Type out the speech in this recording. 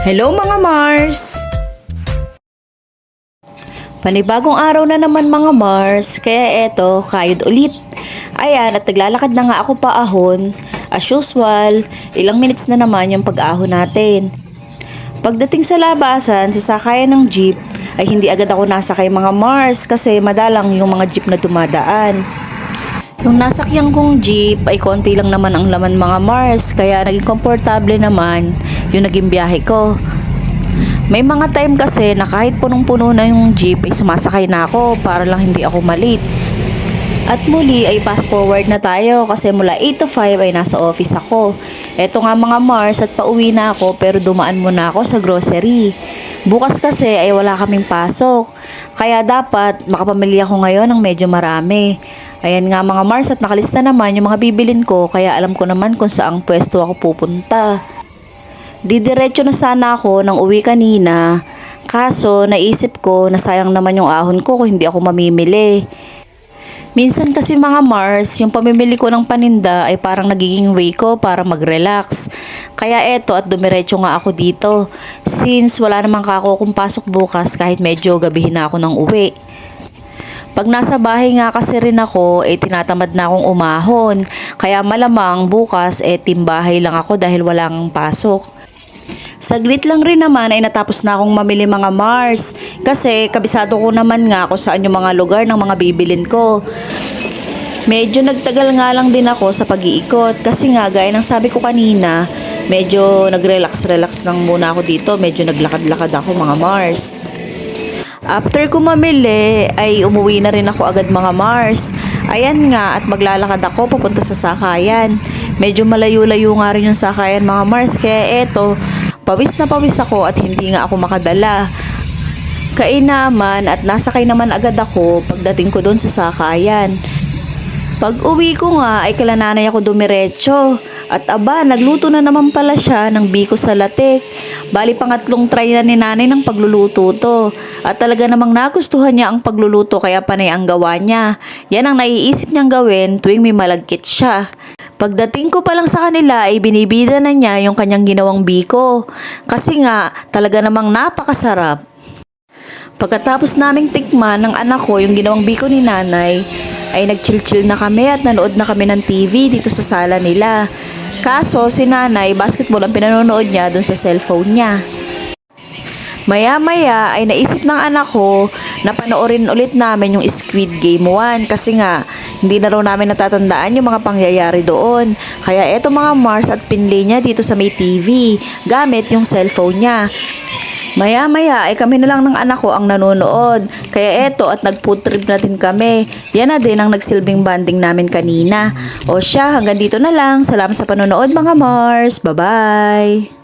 Hello mga Mars! Panibagong araw na naman mga Mars, kaya eto, kayod ulit. Ayan, at naglalakad na nga ako paahon. As usual, ilang minutes na naman yung pag-ahon natin. Pagdating sa labasan, sasakayan ng jeep, ay hindi agad ako nasakay mga Mars kasi madalang yung mga jeep na dumadaan. Yung nasakyan kong jeep ay konti lang naman ang laman mga Mars kaya naging komportable naman yung naging biyahe ko. May mga time kasi na kahit punong-puno na yung jeep ay sumasakay na ako para lang hindi ako malit. At muli ay fast forward na tayo kasi mula 8 to 5 ay nasa office ako. Eto nga mga Mars at pauwi na ako pero dumaan muna ako sa grocery. Bukas kasi ay wala kaming pasok. Kaya dapat makapamili ako ngayon ng medyo marami. Ayan nga mga Mars at nakalista naman yung mga bibilin ko kaya alam ko naman kung saang pwesto ako pupunta. Didiretso na sana ako nang uwi kanina. Kaso naisip ko na sayang naman yung ahon ko kung hindi ako mamimili. Minsan kasi mga Mars, yung pamimili ko ng paninda ay parang nagiging way ko para mag-relax. Kaya eto at dumiretso nga ako dito. Since wala namang kako kung pasok bukas kahit medyo gabihin na ako ng uwi. Pag nasa bahay nga kasi rin ako, eh tinatamad na akong umahon. Kaya malamang bukas, eh timbahay lang ako dahil walang pasok. Saglit lang rin naman ay natapos na akong mamili mga Mars kasi kabisado ko naman nga kung saan yung mga lugar ng mga bibilin ko. Medyo nagtagal nga lang din ako sa pag-iikot kasi nga gaya ng sabi ko kanina, medyo nag-relax-relax lang muna ako dito, medyo naglakad-lakad ako mga Mars. After ko mamili, ay umuwi na rin ako agad mga Mars. Ayan nga, at maglalakad ako papunta sa sakayan. Medyo malayo-layo nga rin yung sakayan mga Mars, kaya eto, pawis na pawis ako at hindi nga ako makadala. Kainaman at nasakay naman agad ako pagdating ko doon sa sakayan. Pag uwi ko nga ay kala nanay ako dumiretso. At aba, nagluto na naman pala siya ng biko sa latik. Bali pangatlong try na ni nanay ng pagluluto to. At talaga namang nagustuhan niya ang pagluluto kaya panay ang gawa niya. Yan ang naiisip niyang gawin tuwing may malagkit siya. Pagdating ko pa lang sa kanila ay binibida na niya yung kanyang ginawang biko. Kasi nga, talaga namang napakasarap. Pagkatapos naming tikman ng anak ko yung ginawang biko ni nanay, ay nag-chill-chill na kami at nanood na kami ng TV dito sa sala nila. Kaso si nanay, basketball ang pinanonood niya dun sa cellphone niya. Maya-maya ay naisip ng anak ko na panoorin ulit namin yung Squid Game 1 kasi nga hindi na raw namin natatandaan yung mga pangyayari doon. Kaya eto mga Mars at pinlay niya dito sa may TV gamit yung cellphone niya. Maya-maya ay kami na lang ng anak ko ang nanonood. Kaya eto at nag-food trip na din kami. Yan na din ang nagsilbing banding namin kanina. O siya, hanggang dito na lang. Salamat sa panonood mga Mars. Bye-bye!